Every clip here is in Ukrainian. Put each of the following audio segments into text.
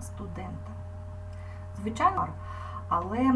студента. Звичайно, але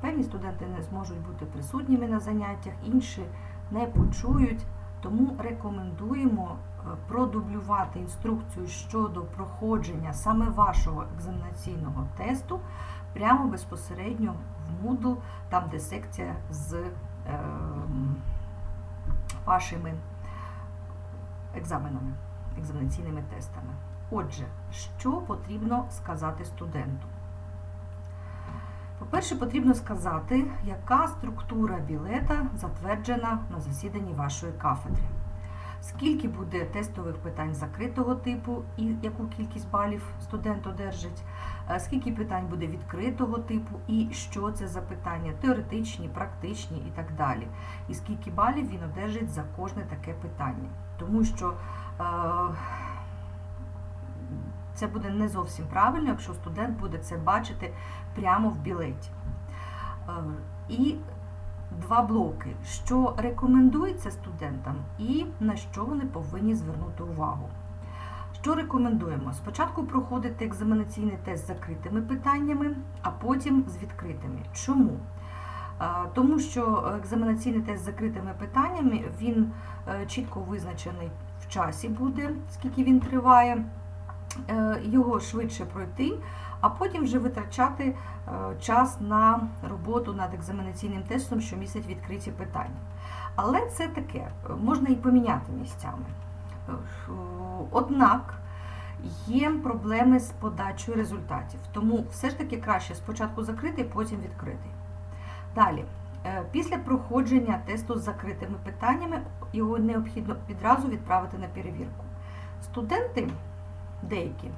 певні студенти не зможуть бути присутніми на заняттях, інші не почують. Тому рекомендуємо е, продублювати інструкцію щодо проходження саме вашого екзаменаційного тесту прямо безпосередньо в Moodle, там де секція з е, вашими екзаменами, екзаменаційними тестами. Отже, що потрібно сказати студенту? По-перше, потрібно сказати, яка структура білета затверджена на засіданні вашої кафедри. Скільки буде тестових питань закритого типу і яку кількість балів студент одержить, е, скільки питань буде відкритого типу і що це за питання, теоретичні, практичні і так далі. І скільки балів він одержить за кожне таке питання. Тому що е, це буде не зовсім правильно, якщо студент буде це бачити прямо в білеті. Е, І два блоки, що рекомендується студентам і на що вони повинні звернути увагу. Що рекомендуємо? Спочатку проходити екзаменаційний тест з закритими питаннями, а потім з відкритими. Чому? Е, Тому що екзаменаційний тест з закритими питаннями він е, чітко визначений в часі буде, скільки він триває, його швидше пройти, а потім вже витрачати е, час на роботу над екзаменаційним тестом, що містять відкриті питання. Але це таке, е, можна і поміняти місцями. Е, Однак є проблеми з подачою результатів, тому все ж таки краще спочатку закритий, потім відкритий. Далі, е, після проходження тесту з закритими питаннями, його необхідно відразу відправити на перевірку. Студенти деякі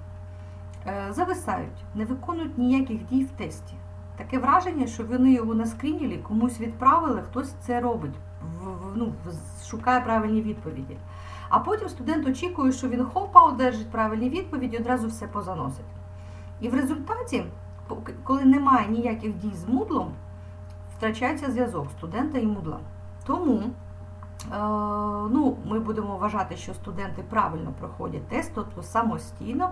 е, зависають, не виконують ніяких дій в тесті. Таке враження, що вони його наскрінили, комусь відправили, хтось це робить, ну, шукає правильні відповіді. А потім студент очікує, що він хопа одержить правильні відповіді, одразу все позаносить. І в результаті, коли немає ніяких дій з мудлом, втрачається зв'язок студента і мудла. Тому ну, ми будемо вважати, що студенти правильно проходять тест, тобто самостійно.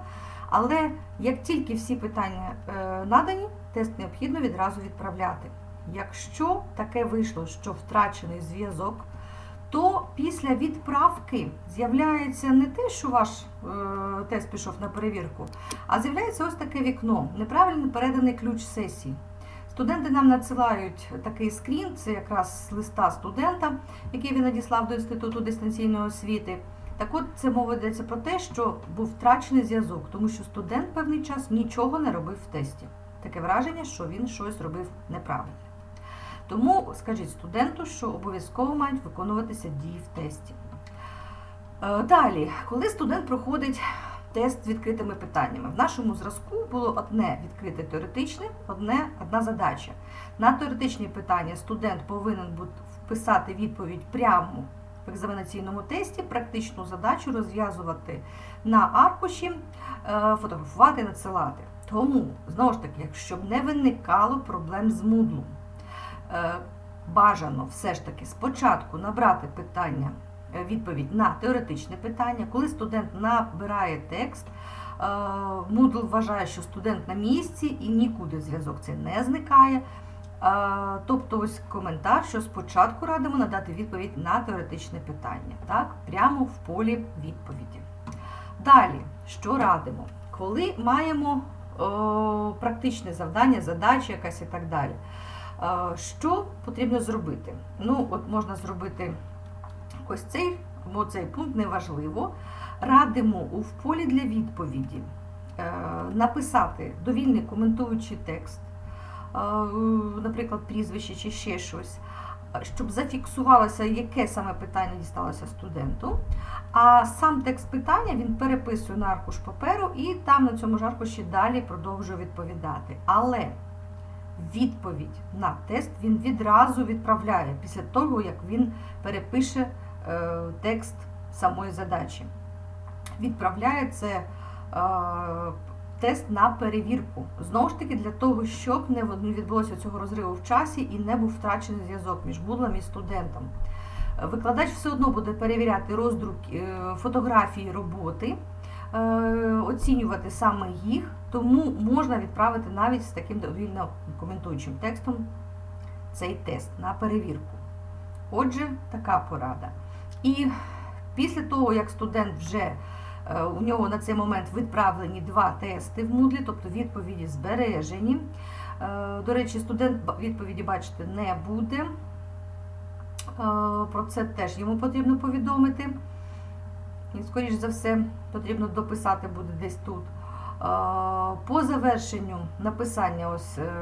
Але як тільки всі питання е, надані, тест необхідно відразу відправляти. Якщо таке вийшло, що втрачений зв'язок, то після відправки з'являється не те, що ваш е, тест пішов на перевірку, а з'являється ось таке вікно, неправильно переданий ключ сесії. Студенти нам надсилають такий скрін, це якраз листа студента, який він надіслав до Інституту дистанційної освіти. Так от це мова йдеться про те, що був втрачений зв'язок, тому що студент певний час нічого не робив в тесті. Таке враження, що він щось робив неправильно. Тому скажіть студенту, що обов'язково мають виконуватися дії в тесті. Е, Далі, коли студент проходить тест з відкритими питаннями, в нашому зразку було одне відкрите теоретичне, одне, одна задача. На теоретичні питання студент повинен вписати відповідь прямо в екзаменаційному тесті, практичну задачу розв'язувати на аркуші, е, фотографувати, надсилати. Тому, знову ж таки, щоб не виникало проблем з Moodle, е, бажано все ж таки спочатку набрати питання, відповідь на теоретичне питання. Коли студент набирає текст, е, Moodle вважає, що студент на місці і нікуди зв'язок це не зникає. Е, Тобто ось коментар, що спочатку радимо надати відповідь на теоретичне питання, так, прямо в полі відповіді. Далі, що радимо? Коли маємо о, практичне завдання, задача якась і так далі. Е, Що потрібно зробити? Ну, от можна зробити ось цей, бо цей пункт неважливо. Радимо у полі для відповіді е, написати довільний коментуючий текст, е, наприклад, прізвище чи ще щось, щоб зафіксувалося, яке саме питання дісталося студенту. А сам текст питання він переписує на аркуш паперу і там на цьому ж аркуші далі продовжує відповідати. Але відповідь на тест він відразу відправляє після того, як він перепише текст самої задачі. Відправляє це е, тест на перевірку. Знову ж таки, для того, щоб не відбулося цього розриву в часі і не був втрачений зв'язок між будлом і студентом. Е, Викладач все одно буде перевіряти роздрук е, фотографії роботи, е, оцінювати саме їх Тому можна відправити навіть з таким довільно коментуючим текстом цей тест на перевірку. Отже, така порада. І після того, як студент вже е, у нього на цей момент відправлені два тести в Moodle, тобто відповіді збережені. Е, До речі, студент відповіді бачити не буде. Е, Про це теж йому потрібно повідомити. І, скоріш за все, потрібно дописати буде десь тут. По завершенню написання ось е,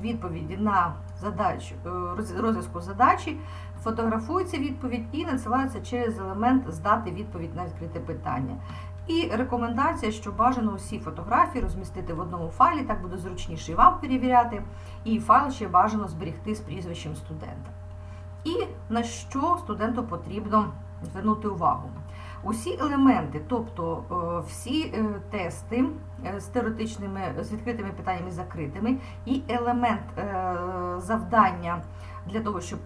відповіді на задачу, е, роз- розв'язку задачі фотографується відповідь і надсилається через елемент здати відповідь на відкрите питання. І рекомендація, що бажано усі фотографії розмістити в одному файлі, так буде зручніше і вам перевіряти, і файл ще бажано зберегти з прізвищем студента. І на що студенту потрібно звернути увагу. Усі елементи, тобто е, всі е, тести е, з теоретичними, з відкритими питаннями закритими, і елемент завдання для того, щоб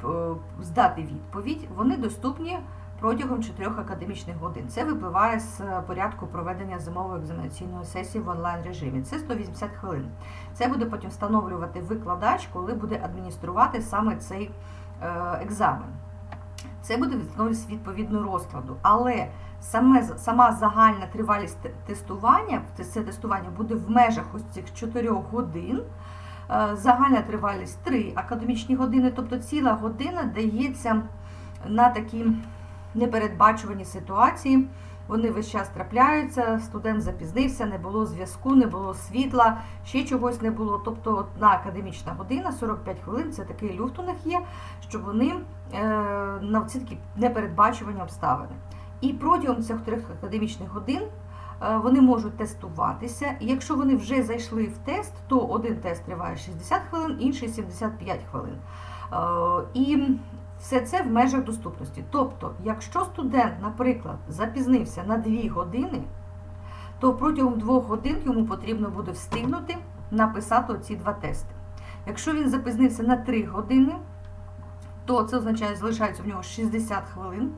здати відповідь, вони доступні протягом 4 академічних годин. Це випливає з порядку проведення зимової екзаменаційної сесії в онлайн режимі. Це 180 хвилин. Це буде потім встановлювати викладач, коли буде адмініструвати саме цей екзамен. Це буде відновлюватися відповідно розкладу. Але саме, сама загальна тривалість тестування, це тестування буде в межах ось цих 4 годин. Е, Загальна тривалість 3 академічні години, тобто ціла година дається на такі непередбачувані ситуації. Вони весь час трапляються, студент запізнився, не було зв'язку, не було світла, ще чогось не було. Тобто одна академічна година, 45 хвилин, це такий люфт у них є, що вони е, на ці такі непередбачувані обставини. І протягом цих трьох академічних годин е, вони можуть тестуватися. І якщо вони вже зайшли в тест, то один тест триває 60 хвилин, інший 75 хвилин. Е, І все це в межах доступності. Тобто, якщо студент, наприклад, запізнився на 2 години, то протягом 2 годин йому потрібно буде встигнути написати оці два тести. Якщо він запізнився на 3 години, то це означає, залишається в нього 60 хвилин.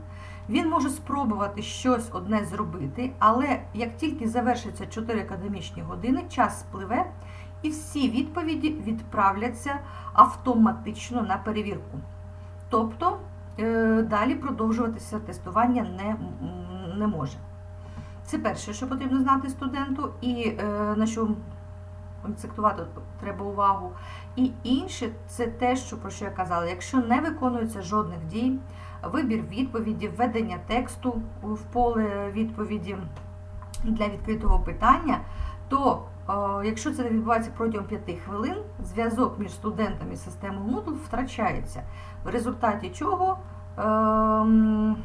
Він може спробувати щось одне зробити, але як тільки завершиться 4 академічні години, час спливе, і всі відповіді відправляться автоматично на перевірку. Тобто е, далі продовжуватися тестування не, не може. Це перше, що потрібно знати студенту, і е, на що акцентувати треба увагу. І інше це те, що про що я казала, якщо не виконується жодних дій, вибір відповіді, введення тексту в поле відповіді для відкритого питання, то якщо це відбувається протягом 5 хвилин, зв'язок між студентами і системою Moodle втрачається, в результаті чого ем,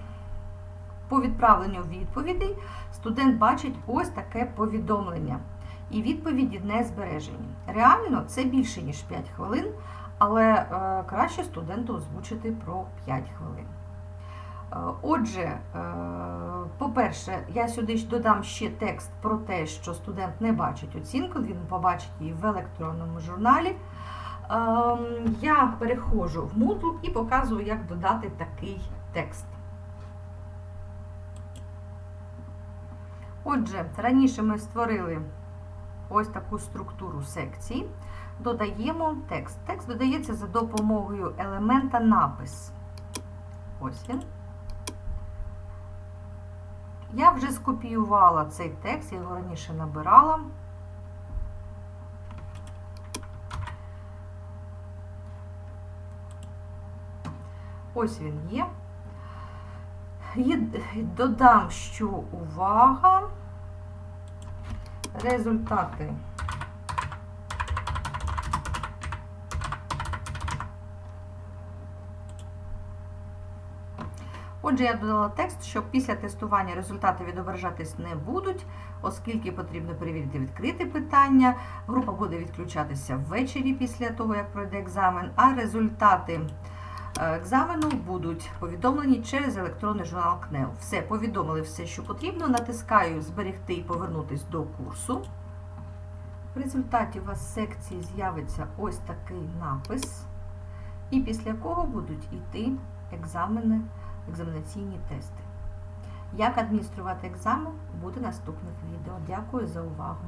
по відправленню відповідей студент бачить ось таке повідомлення. І відповіді не збережені. Реально це більше, ніж 5 хвилин, але е, краще студенту озвучити про 5 хвилин. Е, Отже, е, по-перше, я сюди додам ще текст про те, що студент не бачить оцінку, він побачить її в електронному журналі. Ем, Я переходжу в Moodle і показую, як додати такий текст. Отже, раніше ми створили ось таку структуру секцій. Додаємо текст. Текст додається за допомогою елемента напис. Ось він. Я вже скопіювала цей текст, я його раніше набирала. Ось він є. Додам, що увага. Результати. Отже, я додала текст, що після тестування результати відображатись не будуть, оскільки потрібно перевірити відкрите питання. Група буде відключатися ввечері після того, як пройде екзамен, а результати е, екзамену будуть повідомлені через електронний журнал КНЕУ. Все, повідомили все, що потрібно. Натискаю Зберегти і повернутись до курсу. В результаті у вас в секції з'явиться ось такий напис, і після кого будуть йти екзамени, екзаменаційні тести. Як адмініструвати екзамен буде наступних відео. Дякую за увагу!